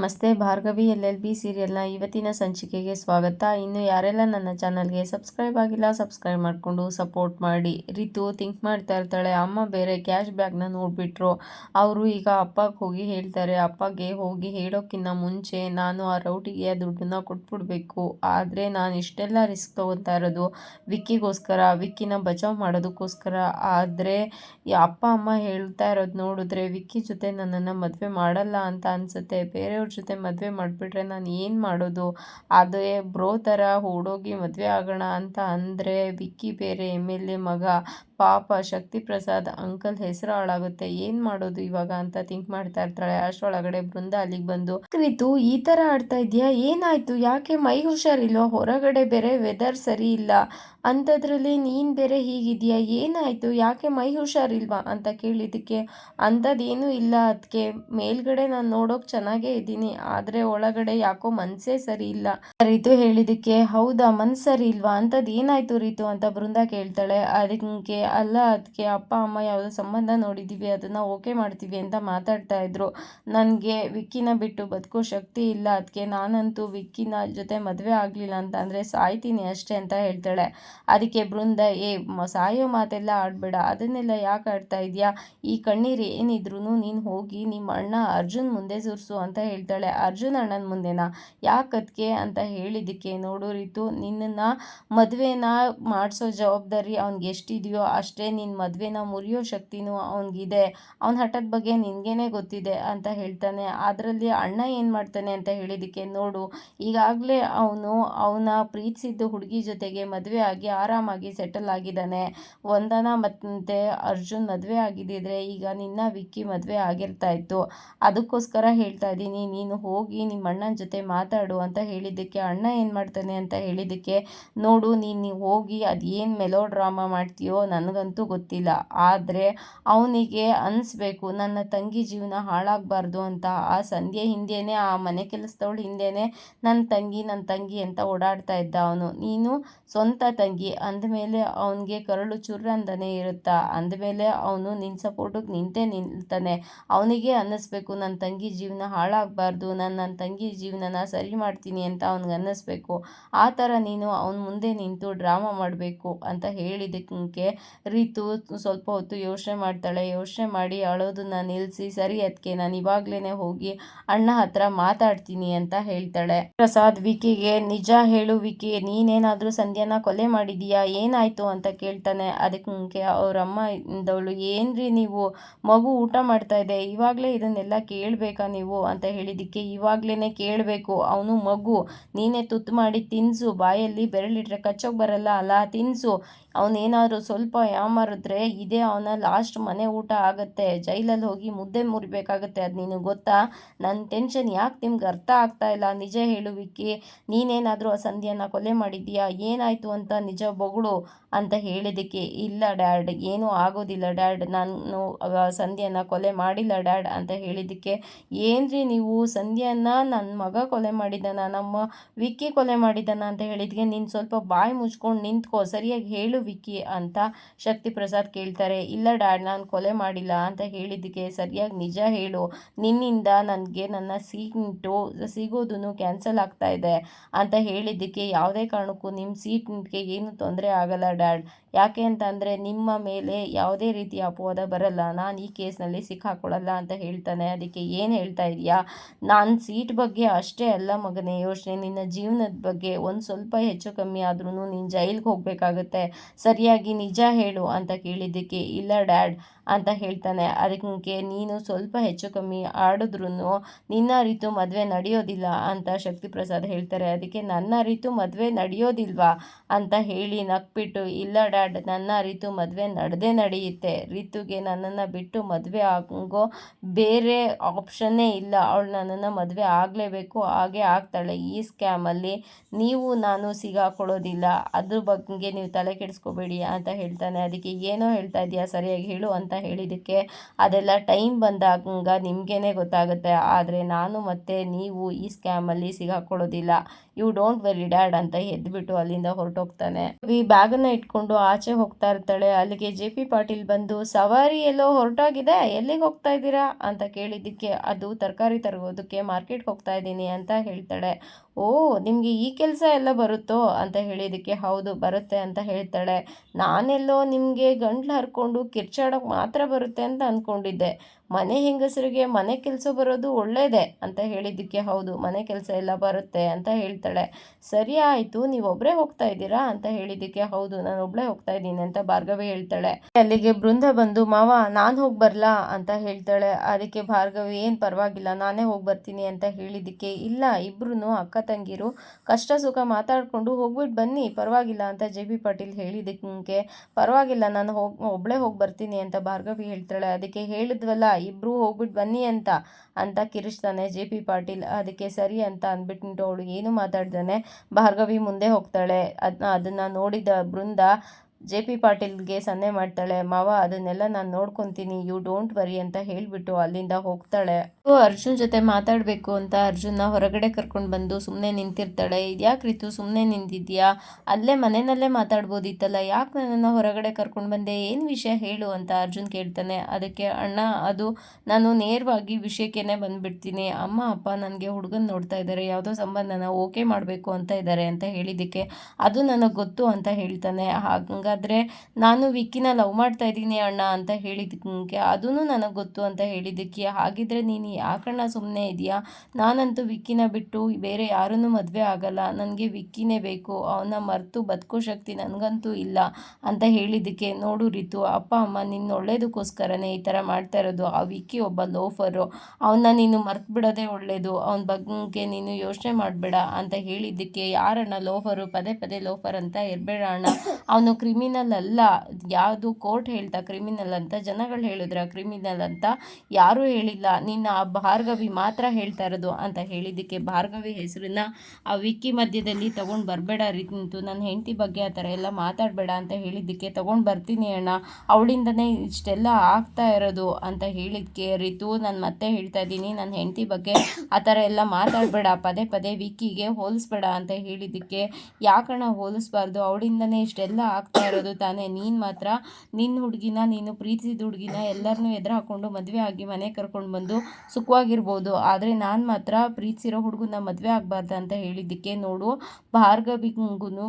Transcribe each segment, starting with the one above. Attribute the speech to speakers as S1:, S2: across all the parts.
S1: ನಮಸ್ತೆ, Bhargavi L L B ಸೀರಿಯಲ್ನ ಇವತ್ತಿನ ಸಂಚಿಕೆಗೆ ಸ್ವಾಗತ. ಇನ್ನು ಯಾರೆಲ್ಲ ನನ್ನ ಚಾನಲ್ಗೆ ಸಬ್ಸ್ಕ್ರೈಬ್ ಆಗಿಲ್ಲ, ಸಬ್ಸ್ಕ್ರೈಬ್ ಮಾಡಿಕೊಂಡು ಸಪೋರ್ಟ್ ಮಾಡಿ. ರಿತು ಥಿಂಕ್ ಮಾಡ್ತಾ ಇರ್ತಾಳೆ. ಅಮ್ಮ ಬೇರೆ ಕ್ಯಾಶ್ ಬ್ಯಾಗ್ನ ನೋಡಿಬಿಟ್ರು. ಅವರು ಈಗ ಅಪ್ಪಗೆ ಹೋಗಿ ಹೇಳ್ತಾರೆ, ಅಪ್ಪಗೆ ಹೋಗಿ ಹೇಳೋಕ್ಕಿಂತ ಮುಂಚೆ ನಾನು ಆ ರೌಟಿಗೆ ಆ ದುಡ್ಡನ್ನ ಕೊಟ್ಬಿಡ್ಬೇಕು. ಆದರೆ ನಾನು ಇಷ್ಟೆಲ್ಲ ರಿಸ್ಕ್ ತೊಗೊತಾ ಇರೋದು ವಿಕ್ಕಿಗೋಸ್ಕರ, ವಿಕ್ಕಿನ ಬಚಾವ್ ಮಾಡೋದಕ್ಕೋಸ್ಕರ. ಆದರೆ ಅಪ್ಪ, ಅಮ್ಮ ಹೇಳ್ತಾ ಇರೋದು ನೋಡಿದ್ರೆ ವಿಕ್ಕಿ ಜೊತೆ ನನ್ನನ್ನು ಮದುವೆ ಮಾಡಲ್ಲ ಅಂತ ಅನಿಸುತ್ತೆ. ಬೇರೆ ಬೇರೆಯವ್ರ ಜೊತೆ ಮದುವೆ ಮಾಡಿಬಿಟ್ರೆ ನಾನು ಏನು ಮಾಡೋದು? ಅದೇ ಬ್ರೋ ಥರ ಓಡೋಗಿ ಮದುವೆ ಆಗೋಣ ಅಂತ ಅಂದರೆ ವಿಕ್ಕಿ ಬೇರೆ ಎಂ ಎಲ್ ಎ ಮಗ ಪಾಪ ಶಕ್ತಿ ಪ್ರಸಾದ್ ಅಂಕಲ್ ಹೆಸರು ಹಾಳಾಗುತ್ತೆ. ಏನ್ ಮಾಡೋದು ಇವಾಗ ಅಂತ ಥಿಂಕ್ ಮಾಡ್ತಾ ಇರ್ತಾಳೆ. ಅಷ್ಟರೊಳಗಡೆ ಬೃಂದ ಅಲ್ಲಿಗೆ ಬಂದು ಕ್ರಿತು ಈ ತರ ಆಡ್ತಾ ಇದೆಯಾ? ಏನಾಯ್ತು? ಯಾಕೆ ಮೈ ಹುಷಾರಿಲ್ವಾ ಹೊರಗಡೆ ಬೇರೆ ವೆದರ್ ಸರಿ ಇಲ್ಲ. ಅಂಥದ್ರಲ್ಲಿ ನೀನ್ ಬೇರೆ ಹೀಗಿದೆಯಾ? ಏನಾಯ್ತು? ಯಾಕೆ ಮೈ ಹುಷಾರಿಲ್ವಾ? ಅಂತ ಕೇಳಿದಕ್ಕೆ ಅಂಥದ್ದೇನೂ ಇಲ್ಲ ಅದಕ್ಕೆ ಮೇಲ್ಗಡೆ ನಾನು ನೋಡೋಕೆ ಚೆನ್ನಾಗೇ ಇದ್ದೀನಿ. ಆದರೆ ಒಳಗಡೆ ಯಾಕೋ ಮನ್ಸೇ ಸರಿ ಇಲ್ಲ. ರೀತು ಹೇಳಿದಕ್ಕೆ ಹೌದಾ? ಮನ್ಸು ಇಲ್ವಾ? ಅಂಥದ್ದು ಏನಾಯ್ತು ರೀತು? ಅಂತ ಬೃಂದ ಕೇಳ್ತಾಳೆ. ಅದಕ್ಕೆ ಅಲ್ಲ ಅದಕ್ಕೆ ಅಪ್ಪ, ಅಮ್ಮ ಯಾವುದೋ ಸಂಬಂಧ ನೋಡಿದ್ದೀವಿ ಅದನ್ನು ಓಕೆ ಮಾಡ್ತೀವಿ ಅಂತ ಮಾತಾಡ್ತಾ ಇದ್ರು. ನನಗೆ ವಿಕ್ಕಿನ ಬಿಟ್ಟು ಬದುಕೋ ಶಕ್ತಿ ಇಲ್ಲ ಅದಕ್ಕೆ ನಾನಂತೂ ವಿಕ್ಕಿನ ಜೊತೆ ಮದುವೆ ಆಗಲಿಲ್ಲ ಅಂತ ಅಂದರೆ ಸಾಯ್ತೀನಿ ಅಷ್ಟೇ ಅಂತ ಹೇಳ್ತಾಳೆ. ಅದಕ್ಕೆ ಬೃಂದ, ಏ ಸಾಯೋ ಮಾತೆಲ್ಲ ಆಡಬೇಡ, ಅದನ್ನೆಲ್ಲ ಯಾಕೆ ಆಡ್ತಾ ಇದೆಯಾ? ಈ ಕಣ್ಣೀರು ಏನಿದ್ರು ನೀನು ಹೋಗಿ ನಿಮ್ಮ ಅಣ್ಣ ಅರ್ಜುನ್ ಮುಂದೆ ಸುರಿಸು ಅಂತ ಹೇಳ್ತಾಳೆ. ಅರ್ಜುನ್ ಅಣ್ಣನ ಮುಂದೆನಾ? ಯಾಕದಕ್ಕೆ ಅಂತ ಹೇಳಿದ್ದಕ್ಕೆ ನೋಡೋರಿತು ರೀತು ನಿನ್ನನ್ನು ಮದುವೆನ ಮಾಡಿಸೋ ಜವಾಬ್ದಾರಿ ಅವ್ನಿಗೆ ಎಷ್ಟಿದೆಯೋ ಅಷ್ಟೇ ನಿನ್ನ ಮದುವೆನ ಮುರಿಯೋ ಶಕ್ತಿನೂ ಅವನಿಗಿದೆ. ಅವನ ಹಠದ ಬಗ್ಗೆ ನಿನಗೇನೆ ಗೊತ್ತಿದೆ ಅಂತ ಹೇಳ್ತಾನೆ. ಅದರಲ್ಲಿ ಅಣ್ಣ ಏನು ಮಾಡ್ತಾನೆ ಅಂತ ಹೇಳಿದ್ದಕ್ಕೆ ನೋಡು. ಈಗಾಗಲೇ ಅವನು ಅವನ ಪ್ರೀತಿಸಿದ್ದು ಹುಡುಗಿ ಜೊತೆಗೆ ಮದುವೆ ಆಗಿ ಆರಾಮಾಗಿ ಸೆಟಲ್ ಆಗಿದ್ದಾನೆ. ವಂದನ ಮತ್ತು ಅರ್ಜುನ್ ಮದುವೆ ಆಗಿದ್ದಿದ್ರೆ ಈಗ ನಿನ್ನ ವಿಕ್ಕಿ ಮದುವೆ ಆಗಿರ್ತಾ ಇತ್ತು. ಅದಕ್ಕೋಸ್ಕರ ಹೇಳ್ತಾ ಇದ್ದೀನಿ, ನೀನು ಹೋಗಿ ನಿಮ್ಮ ಅಣ್ಣನ ಜೊತೆ ಮಾತಾಡು ಅಂತ ಹೇಳಿದ್ದಕ್ಕೆ ಅಣ್ಣ ಏನು ಮಾಡ್ತಾನೆ ಅಂತ ಹೇಳಿದ್ದಕ್ಕೆ, ನೋಡು ನೀನು ಹೋಗಿ ಅದು ಮೆಲೋ ಡ್ರಾಮಾ ಮಾಡ್ತೀಯೋ ನನಗಂತೂ ಗೊತ್ತಿಲ್ಲ. ಆದರೆ ಅವನಿಗೆ ಅನಿಸ್ಬೇಕು, ನನ್ನ ತಂಗಿ ಜೀವನ ಹಾಳಾಗಬಾರ್ದು ಅಂತ. ಆ ಸಂಧ್ಯೆ ಹಿಂದೆಯೇ ಆ ಮನೆ ಕೆಲಸದವಳು ಹಿಂದೆಯೇ ನನ್ನ ತಂಗಿ ನನ್ನ ತಂಗಿ ಅಂತ ಓಡಾಡ್ತಾ ಇದ್ದ ಅವನು. ನೀನು ಸ್ವಂತ ತಂಗಿ, ಅಂದಮೇಲೆ ಅವನಿಗೆ ಕರಳು ಚುರ್ರಂದನೆ ಇರುತ್ತಾ? ಅಂದಮೇಲೆ ಅವನು ನಿನ್ನ ಸಪೋರ್ಟಿಗೆ ನಿಂತೇ ನಿಲ್ತಾನೆ. ಅವನಿಗೆ ಅನ್ನಿಸ್ಬೇಕು ನನ್ನ ತಂಗಿ ಜೀವನ ಹಾಳಾಗಬಾರ್ದು, ನಾನು ನನ್ನ ತಂಗಿ ಜೀವನನ ಸರಿ ಮಾಡ್ತೀನಿ ಅಂತ ಅವ್ನಿಗೆ ಅನ್ನಿಸ್ಬೇಕು. ಆ ಥರ ನೀನು ಅವನ ಮುಂದೆ ನಿಂತು ಡ್ರಾಮಾ ಮಾಡಬೇಕು ಅಂತ ಹೇಳಿದ್ದಕ್ಕೆ ರೀತು ಸ್ವಲ್ಪ ಹೊತ್ತು ಯೋಚನೆ ಮಾಡ್ತಾಳೆ. ಯೋಚನೆ ಮಾಡಿ ಅಳೋದನ್ನು ನಿಲ್ಲಿಸಿ ಸರಿ ಅದಕ್ಕೆ ನಾನು ಇವಾಗಲೇ ಹೋಗಿ ಅಣ್ಣ ಹತ್ರ ಮಾತಾಡ್ತೀನಿ ಅಂತ ಹೇಳ್ತಾಳೆ. ಪ್ರಸಾದ್ ವಿಕಿಗೆ, ನಿಜ ಹೇಳು ವಿಕಿ, ನೀನೇನಾದರೂ ಸಂಧ್ಯಾನ ಕೊಲೆ ಮಾಡಿದೀಯಾ ಏನಾಯ್ತು? ಅಂತ ಕೇಳ್ತಾನೆ. ಅದಕ್ಕೆ ಅವರಮ್ಮ ಇದ್ದವಳು ಏನ್ರಿ ನೀವು? ಮಗು ಊಟ ಮಾಡ್ತಾ ಇದೆ. ಇವಾಗಲೇ ಇದನ್ನೆಲ್ಲ ಕೇಳಬೇಕಾ ನೀವು? ಅಂತ ಹೇಳಿದ್ದಕ್ಕೆ ಇವಾಗ್ಲೇ ಕೇಳಬೇಕು. ಅವನು ಮಗು. ನೀನೇ ತುತ್ತು ಮಾಡಿ ತಿನ್ಸು. ಬಾಯಲ್ಲಿ ಬೆರಳಿಟ್ರೆ ಕಚ್ಚೋಗಿ ಬರಲ್ಲ ಅಲ್ಲ, ತಿನ್ಸು. ಅವನೇನಾದ್ರು ಸ್ವಲ್ಪ ಯಾಮಾರಿದ್ರೆ ಇದೇ ಅವನ ಲಾಸ್ಟ್ ಮನೆ ಊಟ ಆಗುತ್ತೆ. ಜೈಲಲ್ಲಿ ಹೋಗಿ ಮುದ್ದೆ ಮುರಿಬೇಕಾಗತ್ತೆ. ಅದು ನಿನಗೆ ಗೊತ್ತಾ? ನನ್ನ ಟೆನ್ಷನ್ ಯಾಕೆ ನಿಮ್ಗೆ ಅರ್ಥ ಆಗ್ತಾ ಇಲ್ಲ? ನಿಜ ಹೇಳು ವಿಕ್ಕಿ. ನೀನೇನಾದರೂ ಆ ಸಂಧ್ಯನ ಕೊಲೆ ಮಾಡಿದ್ದೀಯಾ? ಏನಾಯಿತು ಅಂತ ನಿಜ ಬೊಗಳು ಅಂತ ಹೇಳಿದ್ದಕ್ಕೆ, ಇಲ್ಲ ಡ್ಯಾಡ್, ಏನೂ ಆಗೋದಿಲ್ಲ ಡ್ಯಾಡ್. ನಾನು ಸಂಧ್ಯನ ಕೊಲೆ ಮಾಡಿಲ್ಲ ಡ್ಯಾಡ್ ಅಂತ ಹೇಳಿದ್ದಕ್ಕೆ, ಏನ್ರಿ ನೀವು ಸಂಧ್ಯನ ನನ್ನ ಮಗ ಕೊಲೆ ಮಾಡಿದ್ದಾನ? ನಮ್ಮ ವಿಕ್ಕಿ ಕೊಲೆ ಮಾಡಿದ್ದಾನ ಅಂತ ಹೇಳಿದ್ಗೆ ನೀನು ಸ್ವಲ್ಪ ಬಾಯಿ ಮುಚ್ಕೊಂಡು ನಿಂತ್ಕೋ. ಸರಿಯಾಗಿ ಹೇಳು ವಿಕ್ಕಿ ಅಂತ ಶಕ್ತಿ ಪ್ರಸಾದ್ ಕೇಳ್ತಾರೆ, ಇಲ್ಲ ಡ್ಯಾಡ್ ನಾನು ಕೊಲೆ ಮಾಡಿಲ್ಲ ಅಂತ ಹೇಳಿದ್ದಕ್ಕೆ ಸರಿಯಾಗಿ ನಿಜ ಹೇಳು, ನಿನ್ನಿಂದ ನನಗೆ ನನ್ನ ಸೀಟು ಸಿಗೋದು ಕ್ಯಾನ್ಸಲ್ ಆಗ್ತಾ ಇದೆ ಅಂತ ಹೇಳಿದ್ದಕ್ಕೆ ಯಾವುದೇ ಕಾರಣಕ್ಕೂ ನಿಮ್ಮ ಸೀಟ್ಗೆ ಏನು ತೊಂದರೆ ಆಗಲ್ಲ ಡ್ಯಾಡ್. ಯಾಕೆ ಅಂತ ಅಂದರೆ ನಿಮ್ಮ ಮೇಲೆ ಯಾವುದೇ ರೀತಿಯ ಅಪವಾದ ಬರಲ್ಲ. ನಾನು ಈ ಕೇಸ್ನಲ್ಲಿ ಸಿಕ್ಕಾಕೊಳ್ಳಲ್ಲ ಅಂತ ಹೇಳ್ತಾನೆ. ಅದಕ್ಕೆ ಏನು ಹೇಳ್ತಾ ಇದೆಯಾ? ನಾನು ಸೀಟ್ ಬಗ್ಗೆ ಅಷ್ಟೇ ಅಲ್ಲ ಮಗನೇ. ಯೋಚನೆ, ನಿನ್ನ ಜೀವನದ ಬಗ್ಗೆ ಒಂದು ಸ್ವಲ್ಪ ಹೆಚ್ಚು ಕಮ್ಮಿ ಆದ್ರೂ ನೀನು ಜೈಲಿಗೆ ಹೋಗಬೇಕಾಗುತ್ತೆ. ಸರಿಯಾಗಿ ನಿಜ ಹೇಳು ಅಂತ ಕೇಳಿದ್ದಕ್ಕೆ, ಇಲ್ಲ ಡ್ಯಾಡ್. ಅಂತ ಹೇಳ್ತಾನೆ. ಅದಕ್ಕೆ ನೀನು ಸ್ವಲ್ಪ ಹೆಚ್ಚು ಕಮ್ಮಿ ಆಡಿದ್ರೂ ನಿನ್ನ ರೀತು ಮದುವೆ ನಡೆಯೋದಿಲ್ಲ ಅಂತ ಶಕ್ತಿ ಪ್ರಸಾದ್ ಹೇಳ್ತಾರೆ. ಅದಕ್ಕೆ ನನ್ನ ರೀತು ಮದುವೆ ನಡೆಯೋದಿಲ್ವಾ ಅಂತ ಹೇಳಿ ನಕ್ಬಿಟ್ಟು, ಇಲ್ಲ ಡ್ಯಾಡ್, ನನ್ನ ರೀತು ಮದುವೆ ನಡೆದೇ ನಡೆಯುತ್ತೆ. ರಿತುಗೆ ನನ್ನನ್ನು ಬಿಟ್ಟು ಮದುವೆ ಆಗೋ ಬೇರೆ ಆಪ್ಷನ್ನೇ ಇಲ್ಲ. ಅವಳು ನನ್ನನ್ನು ಮದುವೆ ಆಗಲೇಬೇಕು, ಹಾಗೆ ಆಗ್ತಾಳೆ. ಈ ಸ್ಕ್ಯಾಮಲ್ಲಿ ನೀವು, ನಾನು ಸಿಗಾಕೊಳ್ಳೋದಿಲ್ಲ ಅದ್ರ ಬಗ್ಗೆ ನೀವು ತಲೆ ಕೆಡಿಸ್ಕೋಬೇಡಿ ಅಂತ ಹೇಳ್ತಾನೆ. ಅದಕ್ಕೆ ಏನೋ ಹೇಳ್ತಾ ಇದೆಯಾ? ಸರಿಯಾಗಿ ಹೇಳು ಅಂತ ಹೇಳಿದ್ದಕ್ಕೆ. ಅದೆಲ್ಲ ಟೈಮ್ ಬಂದಾಗ ನಿಮಗೇನೆ ಗೊತ್ತಾಗುತ್ತೆ. ಆದರೆ ನಾನು ಮತ್ತು ನೀವು ಈ ಸ್ಕ್ಯಾಮಲ್ಲಿ ಸಿಗಾಕೊಳ್ಳೋದಿಲ್ಲ ಯು ಡೋಂಟ್ ವೆರಿ ಡ್ಯಾಡ್ ಅಂತ ಎದ್ಬಿಟ್ಟು ಅಲ್ಲಿಂದ ಹೊರಟೋಗ್ತಾನೆ. ಈ ಬ್ಯಾಗನ್ನು ಇಟ್ಕೊಂಡು ಆಚೆ ಹೋಗ್ತಾ ಇರ್ತಾಳೆ. ಅಲ್ಲಿಗೆ ಜೆ ಪಿ ಪಾಟೀಲ್ ಬಂದು, ಸವಾರಿ ಎಲ್ಲೋ ಹೊರಟೋಗಿದೆ? ಎಲ್ಲಿಗೆ ಹೋಗ್ತಾ ಇದ್ದೀರಾ? ಅಂತ ಕೇಳಿದ್ದಕ್ಕೆ, ಅದು ತರಕಾರಿ ತರೋದಕ್ಕೆ ಮಾರ್ಕೆಟ್ಗೆ ಹೋಗ್ತಾ ಇದ್ದೀನಿ ಅಂತ ಹೇಳ್ತಾಳೆ. ಓ, ನಿಮಗೆ ಈ ಕೆಲಸ ಎಲ್ಲ ಬರುತ್ತೋ ಅಂತ ಹೇಳಿದ್ದಕ್ಕೆ ಹೌದು, ಬರುತ್ತೆ ಅಂತ ಹೇಳ್ತಾಳೆ. ನಾನೆಲ್ಲೋ ನಿಮಗೆ ಗಂಟ್ಲು ಹರ್ಕೊಂಡು ಕಿರ್ಚಾಡೋಕೆ ಮಾತ್ರ ಬರುತ್ತೆ ಅಂತ ಅಂದ್ಕೊಂಡಿದ್ದೆ ಮನೆ ಹೆಂಗಸರಿಗೆ ಮನೆ ಕೆಲಸ ಬರೋದು ಒಳ್ಳೆಯದೇ ಅಂತ ಹೇಳಿದ್ದಕ್ಕೆ ಹೌದು, ಮನೆ ಕೆಲಸ ಎಲ್ಲ ಬರುತ್ತೆ ಅಂತ ಹೇಳ್ತಾಳೆ. ಸರಿ ಆಯಿತು, ನೀವು ಒಬ್ಬರೇ ಹೋಗ್ತಾ ಇದ್ದೀರಾ ಅಂತ ಹೇಳಿದ್ದಕ್ಕೆ ಹೌದು, ನಾನು ಒಬ್ಬಳೇ ಹೋಗ್ತಾ ಇದ್ದೀನಿ ಅಂತ ಭಾರ್ಗವಿ ಹೇಳ್ತಾಳೆ. ಅಲ್ಲಿಗೆ ಬೃಂದ ಬಂದು, ಮಾವ, ನಾನು ಹೋಗಿ ಬರಲಾ ಅಂತ ಹೇಳ್ತಾಳೆ. ಅದಕ್ಕೆ ಭಾರ್ಗವಿ, ಏನು ಪರವಾಗಿಲ್ಲ, ನಾನೇ ಹೋಗಿ ಬರ್ತೀನಿ ಅಂತ ಹೇಳಿದ್ದಕ್ಕೆ, ಇಲ್ಲ ಇಬ್ರು ಅಕ್ಕ ತಂಗಿರು, ಕಷ್ಟ ಸುಖ ಮಾತಾಡಿಕೊಂಡು ಹೋಗ್ಬಿಟ್ಟು ಬನ್ನಿ, ಪರವಾಗಿಲ್ಲ ಅಂತ ಜೆ ಬಿ ಪಾಟೀಲ್ ಹೇಳಿದ್ದಕ್ಕೆ, ಪರವಾಗಿಲ್ಲ, ನಾನು ಹೋಗಿ ಒಬ್ಬಳೇ ಹೋಗಿ ಬರ್ತೀನಿ ಅಂತ ಭಾರ್ಗವಿ ಹೇಳ್ತಾಳೆ. ಅದಕ್ಕೆ ಹೇಳಿದ್ವಲ್ಲ ಇಬ್ಬರು ಹೋಗ್ಬಿಟ್ಟು ಬನ್ನಿ ಅಂತ ಅಂತ ಕಿರಿಸ್ತಾನೆ ಜೆ ಪಿ ಪಾಟೀಲ್ ಅದಕ್ಕೆ ಸರಿ ಅಂತ ಅಂದ್ಬಿಟ್ಟು ಅವಳು ಏನು ಮಾತಾಡ್ದಾನೆ ಭಾರ್ಗವಿ ಮುಂದೆ ಹೋಗ್ತಾಳೆ ಅದನ್ನ ಅದನ್ನು ನೋಡಿದ ಬೃಂದ ಜೆ ಪಿ ಪಾಟೀಲ್ಗೆ ಸನ್ನೆ ಮಾಡ್ತಾಳೆ, ಮಾವ ಅದನ್ನೆಲ್ಲ ನಾನು ನೋಡ್ಕೊತೀನಿ ಯು ಡೋಂಟ್ ವರಿ ಅಂತ ಹೇಳಿಬಿಟ್ಟು ಅಲ್ಲಿಂದ ಹೋಗ್ತಾಳೆ. ಅರ್ಜುನ್ ಜೊತೆ ಮಾತಾಡಬೇಕು ಅಂತ ಅರ್ಜುನ್ನ ಹೊರಗಡೆ ಕರ್ಕೊಂಡು ಬಂದು ಸುಮ್ಮನೆ ನಿಂತಿರ್ತಾಳೆ. ಇದ್ಯಾಕೆ ರೀತು ಸುಮ್ಮನೆ ನಿಂತಿದ್ಯಾ? ಅಲ್ಲೇ ಮನೆಯಲ್ಲೇ ಮಾತಾಡ್ಬೋದಿತ್ತಲ್ಲ. ಯಾಕೆ ನನ್ನನ್ನು ಹೊರಗಡೆ ಕರ್ಕೊಂಡು ಬಂದೆ? ಏನು ವಿಷಯ ಹೇಳು ಅಂತ ಅರ್ಜುನ್ ಕೇಳ್ತಾನೆ. ಅದಕ್ಕೆ, ಅಣ್ಣ, ಅದು ನಾನು ನೇರವಾಗಿ ವಿಷಯಕ್ಕೇ ಬಂದುಬಿಡ್ತೀನಿ. ಅಮ್ಮ, ಅಪ್ಪ ನನಗೆ ಹುಡುಗನ ನೋಡ್ತಾ ಇದ್ದಾರೆ ಯಾವುದೋ ಸಂಬಂಧನ ಓಕೆ ಮಾಡಬೇಕು ಅಂತ ಇದ್ದಾರೆ ಅಂತ ಹೇಳಿದ್ದಕ್ಕೆ ಅದು ನನಗೆ ಗೊತ್ತು ಅಂತ ಹೇಳ್ತಾನೆ. ಹಂಗ ಹಾಗಾದರೆ ನಾನು ವಿಕ್ಕಿನ ಲವ್ ಮಾಡ್ತಾ ಇದ್ದೀನಿ ಅಣ್ಣ ಅಂತ ಹೇಳಿದ್ದಕ್ಕೆ ಅದೂ ನನಗೆ ಗೊತ್ತು ಅಂತ ಹೇಳಿದ್ದಕ್ಕೆ, ಹಾಗಿದ್ರೆ ನೀನು ಯಾಕಣ್ಣ ಸುಮ್ಮನೆ ಇದೆಯಾ? ನಾನಂತೂ ವಿಕ್ಕಿನ ಬಿಟ್ಟು ಬೇರೆ ಯಾರನ್ನೂ ಮದುವೆ ಆಗಲ್ಲ. ನನಗೆ ವಿಕ್ಕಿನೇ ಬೇಕು. ಅವನ ಮರೆತು ಬದುಕೋ ಶಕ್ತಿ ನನಗಂತೂ ಇಲ್ಲ ಅಂತ ಹೇಳಿದ್ದಕ್ಕೆ ನೋಡು ರೀತು, ಅಪ್ಪ, ಅಮ್ಮ ನಿನ್ನ ಒಳ್ಳೇದಕ್ಕೋಸ್ಕರನೇ ಈ ಥರ ಮಾಡ್ತಾ ಇರೋದು. ಆ ವಿಕ್ಕಿ ಒಬ್ಬ ಲೋಫರು. ಅವನ್ನ ನೀನು ಮರ್ತು ಬಿಡೋದೇ ಒಳ್ಳೆಯದು ಅವನ ಬಗ್ಗೆ ನೀನು ಯೋಚನೆ ಮಾಡಬೇಡ ಅಂತ ಹೇಳಿದ್ದಕ್ಕೆ ಯಾರಣ್ಣ ಲೋಫರು? ಪದೇ ಪದೇ ಲೋಫರ್ ಅಂತ ಇರಬೇಡ ಅಣ್ಣ. ಅವನು ಕ್ರಿಮಿನಲ್ ಅಲ್ಲ. ಯಾವುದು ಕೋರ್ಟ್ ಹೇಳ್ತಾ ಕ್ರಿಮಿನಲ್ ಅಂತ, ಜನಗಳು ಹೇಳಿದ್ರ ಕ್ರಿಮಿನಲ್ ಅಂತ ಯಾರೂ ಹೇಳಿಲ್ಲ. ನಿನ್ನ ಭಾರ್ಗವಿ ಮಾತ್ರ ಹೇಳ್ತಾ ಇರೋದು ಅಂತ ಹೇಳಿದ್ದಕ್ಕೆ ಭಾರ್ಗವಿ ಹೆಸರನ್ನ ಆ ವಿಕ್ಕಿ ಮಧ್ಯದಲ್ಲಿ ತೊಗೊಂಡು ಬರಬೇಡ ನಿಂತು ನನ್ನ ಹೆಂಡತಿ ಬಗ್ಗೆ ಆ ಥರ ಎಲ್ಲ ಮಾತಾಡಬೇಡ ಅಂತ ಹೇಳಿದ್ದಕ್ಕೆ ತೊಗೊಂಡು ಬರ್ತೀನಿ ಅಣ್ಣ. ಅವಳಿಂದನೇ ಇಷ್ಟೆಲ್ಲ ಆಗ್ತಾ ಇರೋದು ಅಂತ ಹೇಳಿದ್ದಕ್ಕೆ ರಿತು. ನಾನು ಮತ್ತೆ ಹೇಳ್ತಾ ಇದ್ದೀನಿ ನನ್ನ ಹೆಂಡತಿ ಬಗ್ಗೆ ಆ ಥರ ಎಲ್ಲ ಮಾತಾಡಬೇಡ. ಪದೇ ಪದೇ ವಿಕ್ಕಿಗೆ ಹೋಲಿಸ್ಬೇಡ ಅಂತ ಹೇಳಿದ್ದಕ್ಕೆ. ಯಾಕಣ್ಣ ಹೋಲಿಸ್ಬಾರ್ದು? ಅವಳಿಂದನೇ ಇಷ್ಟೆಲ್ಲ ಆಗ್ತಾ ಇರೋದು ತಾನೇ. ನೀನು ಮಾತ್ರ ನಿನ್ನ ಹುಡುಗಿನ, ನೀನು ಪ್ರೀತಿಸಿದ ಹುಡುಗಿನ ಎಲ್ಲರನ್ನೂ ಎದುರು ಹಾಕ್ಕೊಂಡು ಮದುವೆ ಆಗಿ ಮನೆ ಕರ್ಕೊಂಡು ಬಂದು ಸುಖವಾಗಿರ್ಬೋದು. ಆದರೆ ನಾನು ಮಾತ್ರ ಪ್ರೀತಿಸಿರೋ ಹುಡುಗನ ಮದುವೆ ಆಗಬಾರ್ದು ಅಂತ ಹೇಳಿದ್ದಕ್ಕೆ ನೋಡು. ಭಾರ್ಗವಿಗೂ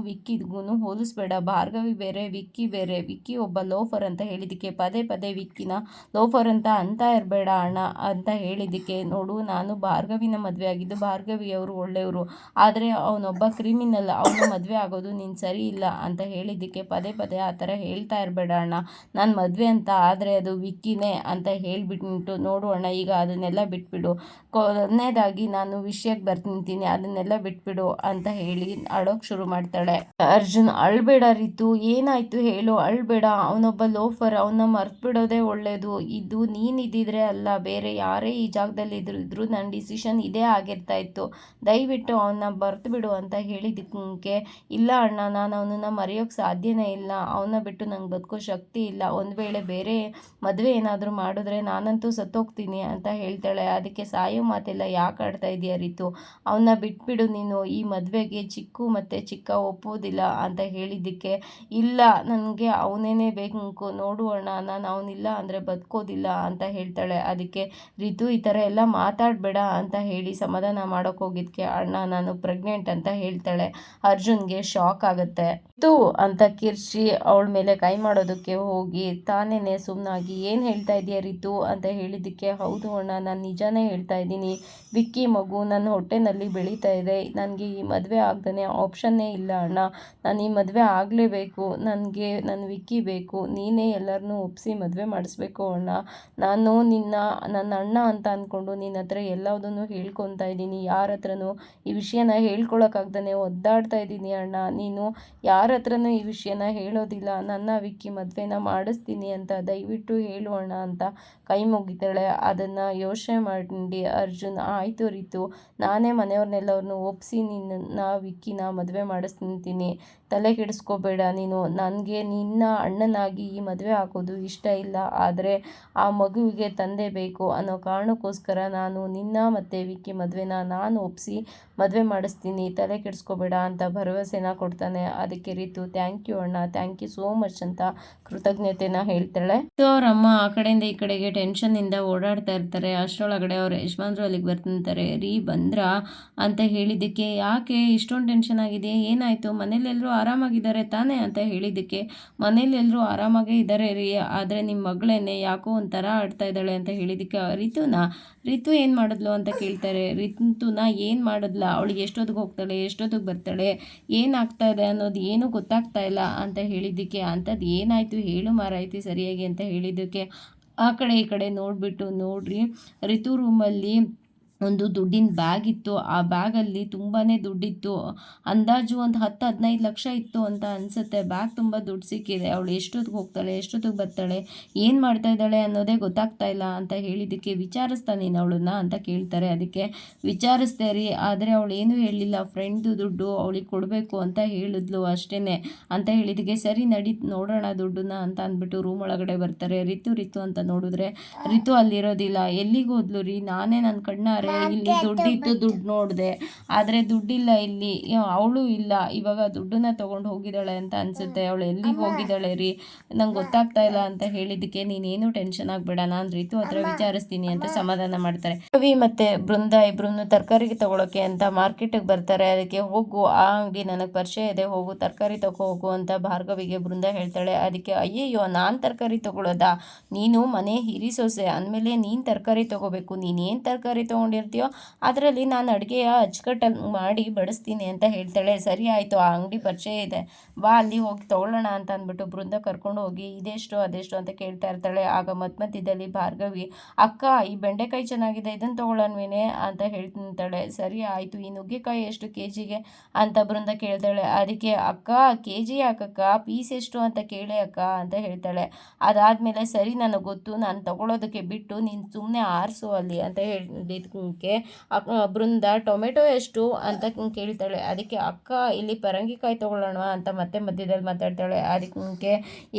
S1: ವಿಕ್ಕಿಗೂ ಹೋಲಿಸ್ಬೇಡ. ಭಾರ್ಗವಿ ಬೇರೆ, ವಿಕ್ಕಿ ಬೇರೆ, ವಿಕ್ಕಿ ಒಬ್ಬ ಲೋಫರ್ ಅಂತ ಹೇಳಿದ್ದಕ್ಕೆ ಪದೇ ಪದೇ ವಿಕ್ಕಿನ ಲೋಫರ್ ಅಂತ ಅಂತ ಇರಬೇಡ ಅಣ್ಣ ಅಂತ ಹೇಳಿದ್ದಕ್ಕೆ ನೋಡು. ನಾನು ಭಾರ್ಗವಿನ ಮದುವೆ ಆಗಿದ್ದು ಭಾರ್ಗವಿಯವರು ಒಳ್ಳೆಯವರು. ಆದರೆ ಅವನೊಬ್ಬ ಕ್ರಿಮಿನಲ್, ಅವನು ಮದುವೆ ಆಗೋದು ನೀನು ಸರಿ ಇಲ್ಲ ಅಂತ ಹೇಳಿದ್ದಕ್ಕೆ ಪದೇ ಪದೇ ಆ ಥರ ಹೇಳ್ತಾ ಇರಬೇಡ ಅಣ್ಣ. ನಾನು ಮದುವೆ ಅಂತ, ಆದರೆ ಅದು ವಿಕ್ಕಿನೇ ಅಂತ ಹೇಳಿಬಿಟ್ಟು ನೋಡು ಅಣ್ಣ, ಈಗ ಅದನ್ನೆಲ್ಲ ಬಿಟ್ಬಿಡು. ಕೊನೆಯದಾಗಿ ನಾನು ವಿಷಯಕ್ಕೆ ಬರ್ತಿಂತೀನಿ. ಅದನ್ನೆಲ್ಲ ಬಿಟ್ಬಿಡು ಅಂತ ಹೇಳಿ ಅಳೋಕೆ ಶುರು ಮಾಡ್ತಾಳೆ. ಅರ್ಜುನ್, ಅಳ್ಬೇಡ ರೀತು, ಏನಾಯ್ತು ಹೇಳು, ಅಳ್ಬೇಡ. ಅವನೊಬ್ಬ ಲೋಫರ್, ಅವನ ಮರ್ತ್ ಬಿಡೋದೇ ಒಳ್ಳೇದು. ಇದು ನೀನು ಇದ್ದಿದ್ರೆ ಅಲ್ಲ, ಬೇರೆ ಯಾರೇ ಈ ಜಾಗದಲ್ಲಿ ಇದ್ರು ನನ್ನ ಡಿಸಿಷನ್ ಇದೇ ಆಗಿರ್ತಾ ಇತ್ತು. ದಯವಿಟ್ಟು ಅವನ್ನ ಬರ್ತು ಬಿಡು ಅಂತ ಹೇಳಿದಕ್ಕೆ ಇಲ್ಲ ಅಣ್ಣ, ನಾನು ಅವನನ್ನ ಮರೆಯೋಕ್ಕೆ ಸಾಧ್ಯನೇ ಇಲ್ಲ. ಅವನ್ನ ಬಿಟ್ಟು ನಂಗೆ ಬದುಕೋ ಶಕ್ತಿ ಇಲ್ಲ. ಒಂದು ವೇಳೆ ಬೇರೆ ಮದುವೆ ಏನಾದರೂ ಮಾಡಿದ್ರೆ ನಾನಂತೂ ಸತ್ತೋಗ್ತೀನಿ ಅಂತ ಹೇಳ್ತಾಳೆ, ಅದಕ್ಕೆ ಸಾಯೋ ಮಾತೆಲ್ಲ ಯಾಕೆ ಆಡ್ತಾ ಇದೆಯಾ ರೀತು? ಅವನ್ನ ಬಿಟ್ಬಿಡು ನೀನು, ಈ ಮದುವೆಗೆ ಚಿಕ್ಕು ಮತ್ತು ಚಿಕ್ಕ ಒಪ್ಪೋದಿಲ್ಲ ಅಂತ ಹೇಳಿದ್ದಕ್ಕೆ ಇಲ್ಲ, ನನಗೆ ಅವನೇನೇ ಬೇಕು ನೋಡು ಅಣ್ಣ, ನಾನು ಅವನಿಲ್ಲ ಅಂದರೆ ಬದುಕೋದಿಲ್ಲ ಅಂತ ಹೇಳ್ತಾಳೆ. ಅದಕ್ಕೆ, ರಿತು, ಈ ಥರ ಎಲ್ಲ ಮಾತಾಡಬೇಡ ಅಂತ ಹೇಳಿ ಸಮಾಧಾನ ಮಾಡೋಕೆ ಹೋಗಿದ್ದಕ್ಕೆ ಅಣ್ಣ, ನಾನು ಪ್ರೆಗ್ನೆಂಟ್ ಅಂತ ಹೇಳ್ತಾಳೆ. ಅರ್ಜುನ್ಗೆ ಶಾಕ್ ಆಗುತ್ತೆ. ತು ಅಂತ ಕಿರ್ಚಿ ಅವಳ ಮೇಲೆ ಕೈ ಮಾಡೋದಕ್ಕೆ ಹೋಗಿ, ತಾನೇನೆ ಸುಮ್ಮನಾಗಿ ಏನು ಹೇಳ್ತಾ ಇದೆಯಾ ರಿತು? ಅಂತ ಹೇಳಿದ್ದಕ್ಕೆ, ಹೌದು ಅಣ್ಣ ನಾನು ನಿಜಾನೇ ಹೇಳ್ತಾ ಇದ್ದೀನಿ. ವಿಕ್ಕಿ ಮಗು ನನ್ನ ಹೊಟ್ಟೆನಲ್ಲಿ ಬೆಳೀತಾ ಇದೆ. ನನಗೆ ಈ ಮದುವೆ ಆಗ್ದೇ ಆಪ್ಷನ್ನೇ ಇಲ್ಲ ಅಣ್ಣ. ನಾನು ಈ ಮದುವೆ ಆಗಲೇಬೇಕು. ನನಗೆ ನನ್ನ ವಿಕ್ಕಿ ಬೇಕು. ನೀನೇ ಎಲ್ಲರನ್ನೂ ಒಪ್ಪಿಸಿ ಮದುವೆ ಮಾಡಿಸ್ಬೇಕು ಅಣ್ಣ. ನಾನು ನಿನ್ನ ನನ್ನ ಅಣ್ಣ ಅಂತ ಅಂದ್ಕೊಂಡು ನಿನ್ನ ಹತ್ರ ಎಲ್ಲದನ್ನು ಹೇಳ್ಕೊತಾ ಇದ್ದೀನಿ. ಯಾರ ಹತ್ರನೂ ಈ ವಿಷಯನ ಹೇಳ್ಕೊಳಕ್ಕಾಗ್ದೇ ಒದ್ದಾಡ್ತಾ ಇದ್ದೀನಿ ಅಣ್ಣ. ನೀನು ಯಾರ ಹತ್ರನೂ ಈ ವಿಷಯನ ಹೇಳೋದಿಲ್ಲ. ನನ್ನ ವಿಕ್ಕಿ ಮದುವೆನ ಮಾಡಿಸ್ತೀನಿ ಅಂತ ದಯವಿಟ್ಟು ಹೇಳು ಅಣ್ಣ ಅಂತ ಕೈ ಮುಗಿತಾಳೆ. ಅದನ್ನು ಯೋಚನೆ ಯೋಚನೆ ಮಾಡಿ ಅರ್ಜುನ್ ಆಯಿತು ರೀತು, ನಾನೇ ಮನೆಯವ್ರನ್ನೆಲ್ಲವ್ರನ್ನೂ ಒಪ್ಪಿಸಿ ನಿನ್ನ ವಿಕ್ಕಿನ ಮದುವೆ ಮಾಡಿಸ್ತೀನಿ. ತಲೆ ಕೆಡಿಸ್ಕೋಬೇಡ ನೀನು. ನನಗೆ ನಿನ್ನ ಅಣ್ಣನಾಗಿ ಈ ಮದುವೆ ಹಾಕೋದು ಇಷ್ಟ ಇಲ್ಲ. ಆದರೆ ಆ ಮಗುವಿಗೆ ತಂದೆ ಬೇಕು ಅನ್ನೋ ಕಾರಣಕ್ಕೋಸ್ಕರ ನಾನು ನಿನ್ನ ಮತ್ತು ವಿಕ್ಕಿ ಮದುವೆನ ನಾನು ಒಪ್ಪಿಸಿ ಮದುವೆ ಮಾಡಿಸ್ತೀನಿ, ತಲೆ ಕೆಡಿಸ್ಕೋಬೇಡ ಅಂತ ಭರವಸೆನ ಕೊಡ್ತಾನೆ. ಅದಕ್ಕೆ ರೀತು, ಥ್ಯಾಂಕ್ ಯು ಅಣ್ಣ, ಥ್ಯಾಂಕ್ ಯು ಸೋ ಮಚ್ ಅಂತ ಕೃತಜ್ಞತೆನ ಹೇಳ್ತಾಳೆ. ಸೊ ಅವ್ರ ಅಮ್ಮ ಆ ಕಡೆಯಿಂದ ಈ ಕಡೆಗೆ ಟೆನ್ಷನ್ನಿಂದ ಓಡಾಡ್ತಾ ಇರ್ತಾರೆ. ಅಷ್ಟರೊಳಗಡೆ ಅವ್ರ ಯಜಮಾನ್ರು ಅಲ್ಲಿಗೆ ಬರ್ತಿರ್ತಾರೆ. ರೀ, ಬಂದ್ರ? ಅಂತ ಹೇಳಿದ್ದಕ್ಕೆ, ಯಾಕೆ? ಇಷ್ಟೊಂದು ಟೆನ್ಷನ್ ಆಗಿದೆ? ಏನಾಯಿತು? ಮನೇಲೆಲ್ಲರೂ ಆರಾಮಾಗಿದ್ದಾರೆ ತಾನೇ? ಅಂತ ಹೇಳಿದ್ದಕ್ಕೆ ಮನೇಲೆಲ್ಲರೂ ಆರಾಮಾಗೇ ಇದ್ದಾರೆ ರೀ, ಆದರೆ ನಿಮ್ಮ ಮಗಳೇನೆ ಯಾಕೋ ಒಂಥರ ಆಡ್ತಾ ಇದ್ದಾಳೆ ಅಂತ ಹೇಳಿದ್ದಕ್ಕೆ, ರಿತುನ? ರಿತು ಏನು ಮಾಡಿದ್ಲು? ಅಂತ ಕೇಳ್ತಾರೆ. ರಿತುನ ಏನು ಮಾಡಿದ್ಲ? ಅವಳಿಗೆ ಎಷ್ಟೊತ್ತಿಗೆ ಹೋಗ್ತಾಳೆ, ಎಷ್ಟೊತ್ತಿಗೆ ಬರ್ತಾಳೆ, ಏನಾಗ್ತಾ ಇದೆ ಅನ್ನೋದು ಏನೂ ಗೊತ್ತಾಗ್ತಾ ಇಲ್ಲ ಅಂತ ಹೇಳಿದ್ದಕ್ಕೆ, ಅಂಥದ್ದು ಏನಾಯಿತು, ಹೇಳು ಮಾರಾಯಿತು ಸರಿಯಾಗಿ ಅಂತ ಹೇಳಿದ್ದಕ್ಕೆ ಆ ಕಡೆ ಈ ಕಡೆ ನೋಡಿಬಿಟ್ಟು ನೋಡ್ರಿ, ರಿತು ರೂಮಲ್ಲಿ ಒಂದು ದುಡ್ಡಿನ ಬ್ಯಾಗ್ ಇತ್ತು. ಆ ಬ್ಯಾಗಲ್ಲಿ ತುಂಬಾ ದುಡ್ಡಿತ್ತು. ಅಂದಾಜು ಒಂದು ಹತ್ತು ಹದಿನೈದು ಲಕ್ಷ ಇತ್ತು ಅಂತ ಅನಿಸುತ್ತೆ. ಬ್ಯಾಗ್ ತುಂಬ ದುಡ್ಡು ಸಿಕ್ಕಿದೆ. ಅವಳು ಎಷ್ಟೊತ್ತಿಗೆ ಹೋಗ್ತಾಳೆ, ಎಷ್ಟೊತ್ತಿಗೆ ಬರ್ತಾಳೆ, ಏನು ಮಾಡ್ತಾ ಇದ್ದಾಳೆ ಅನ್ನೋದೇ ಗೊತ್ತಾಗ್ತಾ ಇಲ್ಲ ಅಂತ ಹೇಳಿದ್ದಕ್ಕೆ ವಿಚಾರಿಸ್ತಾ ನೀನು ಅವಳನ್ನ ಅಂತ ಕೇಳ್ತಾರೆ. ಅದಕ್ಕೆ ವಿಚಾರಿಸ್ದೆ ರೀ, ಆದರೆ ಅವಳು ಏನೂ ಹೇಳಲಿಲ್ಲ. ಫ್ರೆಂಡ್ದು ದುಡ್ಡು ಅವಳಿಗೆ ಕೊಡಬೇಕು ಅಂತ ಹೇಳಿದ್ಲು ಅಷ್ಟೇ ಅಂತ ಹೇಳಿದ್ದಕ್ಕೆ ಸರಿ ನಡಿ, ನೋಡೋಣ ದುಡ್ಡನ್ನ ಅಂತ ಅಂದ್ಬಿಟ್ಟು ರೂಮ್ ಒಳಗಡೆ ಬರ್ತಾರೆ. ರಿತು ರಿತು ಅಂತ ನೋಡಿದ್ರೆ, ರಿತು ಅಲ್ಲಿರೋದಿಲ್ಲ. ಎಲ್ಲಿಗೆ ಹೋದ್ಲು ರೀ? ನಾನೇ ನನ್ನ ಕಣ್ಣಾರೆ ಇಲ್ಲಿ ದುಡ್ಡಿತ್ತು ದುಡ್ಡು ನೋಡಿದೆ. ಆದರೆ ದುಡ್ಡಿಲ್ಲ ಇಲ್ಲಿ. ಅವಳು ಇಲ್ಲ. ಇವಾಗ ದುಡ್ಡನ್ನ ತೊಗೊಂಡು ಹೋಗಿದ್ದಾಳೆ ಅಂತ ಅನಿಸುತ್ತೆ. ಅವಳು ಎಲ್ಲಿಗೆ ಹೋಗಿದ್ದಾಳೆ ರೀ? ನಂಗೆ ಗೊತ್ತಾಗ್ತಾ ಇಲ್ಲ ಅಂತ ಹೇಳಿದ್ದಕ್ಕೆ ನೀನೇನು ಟೆನ್ಷನ್ ಆಗಬೇಡ. ನಾನು ರೀತು ಹತ್ರ ವಿಚಾರಿಸ್ತೀನಿ ಅಂತ ಸಮಾಧಾನ ಮಾಡ್ತಾರೆ. ರವಿ ಮತ್ತು ಬೃಂದ ಇಬ್ರು ತರಕಾರಿಗೆ ತಗೊಳಕ್ಕೆ ಅಂತ ಮಾರ್ಕೆಟಿಗೆ ಬರ್ತಾರೆ. ಅದಕ್ಕೆ ಹೋಗು. ಆ ಅಂಗಡಿ ನನಗೆ ಪರಿಚಯ ಇದೆ. ಹೋಗು. ತರಕಾರಿ ತಗೋ ಹೋಗು ಅಂತ ಭಾರ್ಗವಿಗೆ ಬೃಂದ ಹೇಳ್ತಾಳೆ. ಅದಕ್ಕೆ ಅಯ್ಯಯ್ಯೋ ನಾನು ತರಕಾರಿ ತೊಗೊಳೋದಾ? ನೀನು ಮನೆ ಹಿರಿ ಸೊಸೆ ಅಂದಮೇಲೆ ನೀನು ತರಕಾರಿ ತಗೋಬೇಕು. ನೀನೇನು ತರಕಾರಿ ತೊಗೊಂಡಿರೋ ಇರ್ತೀಯೋ ಅದರಲ್ಲಿ ನಾನು ಅಡುಗೆಯ ಅಚ್ಚುಕಟ್ಟಲ್ಲಿ ಮಾಡಿ ಬಡಿಸ್ತೀನಿ ಅಂತ ಹೇಳ್ತಾಳೆ. ಸರಿ ಆಯಿತು, ಆ ಅಂಗಡಿ ಪರಿಚಯ ಇದೆ. ಬಾ, ಅಲ್ಲಿ ಹೋಗಿ ತೊಗೊಳ್ಳೋಣ ಅಂತ ಅಂದ್ಬಿಟ್ಟು ಬೃಂದ ಕರ್ಕೊಂಡು ಹೋಗಿ, ಇದೆಷ್ಟು, ಅದೆಷ್ಟು? ಅಂತ ಕೇಳ್ತಾ ಇರ್ತಾಳೆ. ಆಗ ಮಧ್ಮಧ್ಯದಲ್ಲಿ ಭಾರ್ಗವಿ, ಅಕ್ಕ, ಈ ಬೆಂಡೆಕಾಯಿ ಚೆನ್ನಾಗಿದೆ ಇದನ್ನು ತೊಗೊಳ್ಳೋನ್ವೇನೆ? ಅಂತ ಹೇಳ್ತಾಳೆ ಸರಿ ಆಯಿತು, ಈ ನುಗ್ಗೆಕಾಯಿ ಎಷ್ಟು ಕೆ ಜಿಗೆ ಅಂತ ಬೃಂದ ಕೇಳ್ತಾಳೆ. ಅದಕ್ಕೆ, ಅಕ್ಕ ಕೆ ಜಿ ಯಾಕಕ್ಕ? ಪೀಸ್ ಎಷ್ಟು? ಅಂತ ಕೇಳಿ, ಅಕ್ಕ, ಅಂತ ಹೇಳ್ತಾಳೆ. ಅದಾದಮೇಲೆ, ಸರಿ, ನನಗೆ ಗೊತ್ತು. ನಾನು ತಗೊಳ್ಳೋದಕ್ಕೆ ಬಿಟ್ಟು, ನೀನು ಸುಮ್ಮನೆ ಆರಿಸು ಅಲ್ಲಿ, ಅಂತ ಹೇಳಿದ್ದಕ್ಕೆ ಬೃಂದ ಟೊಮೆಟೊ ಎಷ್ಟು ಅಂತ ಕೇಳ್ತಾಳೆ ಅದಕ್ಕೆ ಅಕ್ಕ, ಇಲ್ಲಿ ಪರಂಗಿಕಾಯಿ ತೊಗೊಳ್ಳೋಣ ಅಂತ ಮತ್ತೆ ಮಧ್ಯದಲ್ಲಿ ಮಾತಾಡ್ತಾಳೆ. ಅದಕ್ಕೆ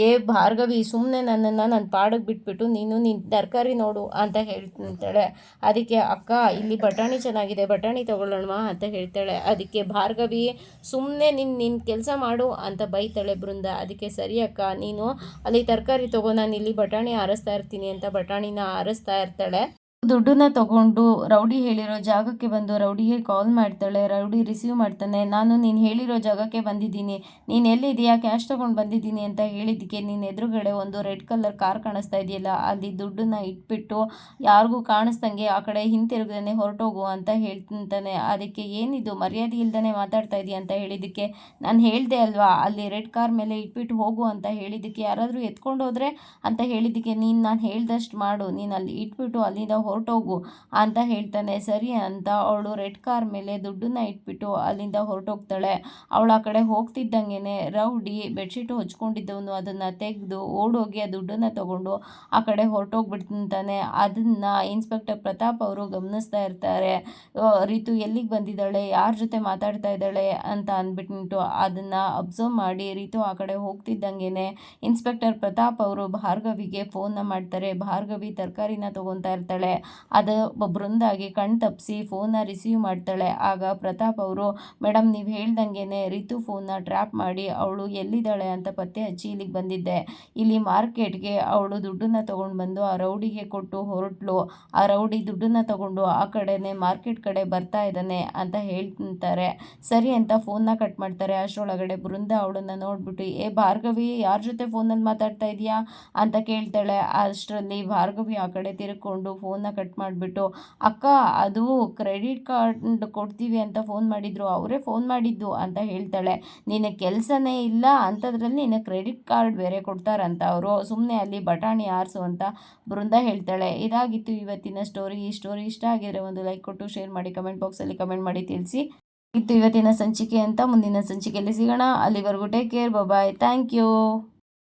S1: ಏ ಭಾರ್ಗವಿ ಸುಮ್ಮನೆ ನನ್ನನ್ನು ನನ್ನ ಪಾಡಗೆ ಬಿಟ್ಬಿಟ್ಟು ನೀನು ನಿನ್ನ ತರಕಾರಿ ನೋಡು ಅಂತ ಹೇಳ್ತಾಳೆ. ಅದಕ್ಕೆ ಅಕ್ಕ, ಇಲ್ಲಿ ಬಟಾಣಿ ಚೆನ್ನಾಗಿದೆ, ಬಟಾಣಿ ತೊಗೊಳ್ಳೋಣ ಅಂತ ಹೇಳ್ತಾಳೆ. ಅದಕ್ಕೆ ಭಾರ್ಗವಿ ಸುಮ್ಮನೆ ನಿನ್ನ ನಿನ್ನ ಕೆಲಸ ಮಾಡು ಅಂತ ಬೈತಾಳೆ ಬೃಂದ. ಅದಕ್ಕೆ ಸರಿ ಅಕ್ಕ, ನೀನು ಅಲ್ಲಿ ತರಕಾರಿ ತಗೋ, ನಾನು ಇಲ್ಲಿ ಬಟಾಣಿ ಆರಿಸ್ತಾ ಇರ್ತೀನಿ ಅಂತ ಬಟಾಣಿನ ಆರಿಸ್ತಾ ಇರ್ತಾಳೆ. ದುಡ್ಡನ್ನ ತಗೊಂಡು ರೌಡಿ ಹೇಳಿರೋ ಜಾಗಕ್ಕೆ ಬಂದು ರೌಡಿಗೆ ಕಾಲ್ ಮಾಡ್ತಾಳೆ, ರೌಡಿ ರಿಸೀವ್ ಮಾಡ್ತಾನೆ, ನಾನು ನೀನು ಹೇಳಿರೋ ಜಾಗಕ್ಕೆ ಬಂದಿದ್ದೀನಿ, ನೀನು ಎಲ್ಲಿದೆಯಾ ಕ್ಯಾಶ್ ತೊಗೊಂಡು ಬಂದಿದ್ದೀನಿ ಅಂತ ಹೇಳಿದ್ದಕ್ಕೆ ನೀನು ಎದುರುಗಡೆ ಒಂದು ರೆಡ್ ಕಲರ್ ಕಾರ್ ಕಾಣಿಸ್ತಾ ಇದೆಯಲ್ಲ, ಅಲ್ಲಿ ದುಡ್ಡನ್ನ ಇಟ್ಬಿಟ್ಟು ಯಾರಿಗೂ ಕಾಣಿಸ್ದಂಗೆ ಆ ಕಡೆ ಹಿಂತಿರುಗದೇ ಹೊರಟೋಗು ಅಂತ ಹೇಳ್ತಾನೆ ಅದಕ್ಕೆ ಏನಿದು? ಮರ್ಯಾದೆ ಇಲ್ದೇ ಮಾತಾಡ್ತಾ ಇದೆಯಾ ಅಂತ ಹೇಳಿದ್ದಕ್ಕೆ ನಾನು ಹೇಳಿದೆ ಅಲ್ವಾ, ಅಲ್ಲಿ ರೆಡ್ ಕಾರ್ ಮೇಲೆ ಇಟ್ಬಿಟ್ಟು ಹೋಗು ಅಂತ ಹೇಳಿದ್ದಕ್ಕೆ ಯಾರಾದರೂ ಎತ್ಕೊಂಡು ಹೋದರೆ ಅಂತ ಹೇಳಿದ್ದಕ್ಕೆ ನೀನು ನಾನು ಹೇಳ್ದಷ್ಟು ಮಾಡು. ನೀನು ಅಲ್ಲಿ ಇಟ್ಬಿಟ್ಟು ಅಲ್ಲಿಂದ ಹೊರಟೋಗು ಅಂತ ಹೇಳ್ತಾನೆ. ಸರಿ ಅಂತ ಅವಳು ರೆಡ್ ಕಾರ್ ಮೇಲೆ ದುಡ್ಡನ್ನ ಇಟ್ಬಿಟ್ಟು ಅಲ್ಲಿಂದ ಹೊರಟೋಗ್ತಾಳೆ. ಅವಳು ಆ ಕಡೆ ಹೋಗ್ತಿದ್ದಂಗೆ ರೌಡಿ ಬೆಡ್ಶೀಟು ಹೊಚ್ಕೊಂಡಿದ್ದವನು ಅದನ್ನು ತೆಗೆದು ಓಡೋಗಿ ಆ ದುಡ್ಡನ್ನು ತಗೊಂಡು ಆ ಕಡೆ ಹೊರಟೋಗ್ಬಿಡ್ತಾನೆ. ಅದನ್ನು ಇನ್ಸ್ಪೆಕ್ಟರ್ ಪ್ರತಾಪ್ ಅವರು ಗಮನಿಸ್ತಾ ಇರ್ತಾರೆ. ರೀತು ಎಲ್ಲಿಗೆ ಬಂದಿದ್ದಾಳೆ? ಯಾರ ಜೊತೆ ಮಾತಾಡ್ತಾ ಇದ್ದಾಳೆ? ಅಂತ ಅಂದ್ಬಿಟ್ಟು ಅದನ್ನು ಅಬ್ಸರ್ವ್ ಮಾಡಿ ರೀತು ಆ ಕಡೆ ಹೋಗ್ತಿದ್ದಂಗೆ ಇನ್ಸ್ಪೆಕ್ಟರ್ ಪ್ರತಾಪ್ ಅವರು ಭಾರ್ಗವಿಗೆ ಫೋನ್ನ ಮಾಡ್ತಾರೆ. ಭಾರ್ಗವಿ ತರಕಾರಿನ ತೊಗೊತಾ ಇರ್ತಾಳೆ. ಅದು ಬೃಂದಾಗಿ ಕಣ್ ತಪ್ಪಿಸಿ ಫೋನ್ನ ರಿಸೀವ್ ಮಾಡ್ತಾಳೆ. ಆಗ ಪ್ರತಾಪ್ ಅವರು ಮೇಡಮ್ ನೀವು ಹೇಳ್ದಂಗೆ ರಿತು ಫೋನ್ನ ಟ್ರ್ಯಾಪ್ ಮಾಡಿ ಅವಳು ಎಲ್ಲಿದ್ದಾಳೆ ಅಂತ ಪತ್ತೆ ಹಚ್ಚಿ ಇಲ್ಲಿಗೆ ಬಂದಿದ್ದೆ. ಇಲ್ಲಿ ಮಾರ್ಕೆಟ್ಗೆ ಅವಳು ದುಡ್ಡನ್ನು ತೊಗೊಂಡು ಬಂದು ಆ ರೌಡಿಗೆ ಕೊಟ್ಟು ಹೊರಟ್ಲು. ಆ ರೌಡಿ ದುಡ್ಡನ್ನು ತಗೊಂಡು ಆ ಕಡೆನೇ ಮಾರ್ಕೆಟ್ ಕಡೆ ಬರ್ತಾ ಇದ್ದಾನೆ ಅಂತ ಹೇಳ್ತಾರೆ. ಸರಿ ಅಂತ ಫೋನ್ನ ಕಟ್ ಮಾಡ್ತಾರೆ. ಅಷ್ಟರೊಳಗಡೆ ಬೃಂದ ಅವಳನ್ನು ನೋಡ್ಬಿಟ್ಟು, ಏ ಭಾರ್ಗವಿ, ಯಾರ ಜೊತೆ ಫೋನಲ್ಲಿ ಮಾತಾಡ್ತಾ ಇದೆಯಾ? ಅಂತ ಕೇಳ್ತಾಳೆ. ಅಷ್ಟರಲ್ಲಿ ಭಾರ್ಗವಿ ಆ ಕಡೆ ತಿರ್ಕೊಂಡು ಫೋನ್ನ ಕಟ್ ಮಾಡಿಬಿಟ್ಟು, ಅಕ್ಕ, ಅದು ಕ್ರೆಡಿಟ್ ಕಾರ್ಡ್ ಕೊಡ್ತೀವಿ ಅಂತ ಫೋನ್ ಮಾಡಿದ್ರು, ಅವರೇ ಫೋನ್ ಮಾಡಿದ್ದು ಅಂತ ಹೇಳ್ತಾಳೆ. ನಿನ್ನ ಕೆಲಸನೇ ಇಲ್ಲ, ಅಂಥದ್ರಲ್ಲಿ ನಿನ್ನ ಕ್ರೆಡಿಟ್ ಕಾರ್ಡ್ ಬೇರೆ ಕೊಡ್ತಾರಂತ ಅವರು. ಸುಮ್ಮನೆ ಅಲ್ಲಿ ಬಟಾಣಿ ಆರಿಸು ಅಂತ ಬೃಂದ ಹೇಳ್ತಾಳೆ. ಇದಾಗಿತ್ತು ಇವತ್ತಿನ ಸ್ಟೋರಿ. ಈ ಸ್ಟೋರಿ ಇಷ್ಟ ಆಗಿದ್ರೆ ಒಂದು ಲೈಕ್ ಕೊಟ್ಟು, ಶೇರ್ ಮಾಡಿ, ಕಮೆಂಟ್ ಬಾಕ್ಸಲ್ಲಿ ಕಮೆಂಟ್ ಮಾಡಿ ತಿಳಿಸಿ. ಇತ್ತು ಇವತ್ತಿನ ಸಂಚಿಕೆ ಅಂತ ಮುಂದಿನ ಸಂಚಿಕೆಯಲ್ಲಿ ಸಿಗೋಣ. ಅಲ್ಲಿವರೆಗೂ take care. Bye thank you.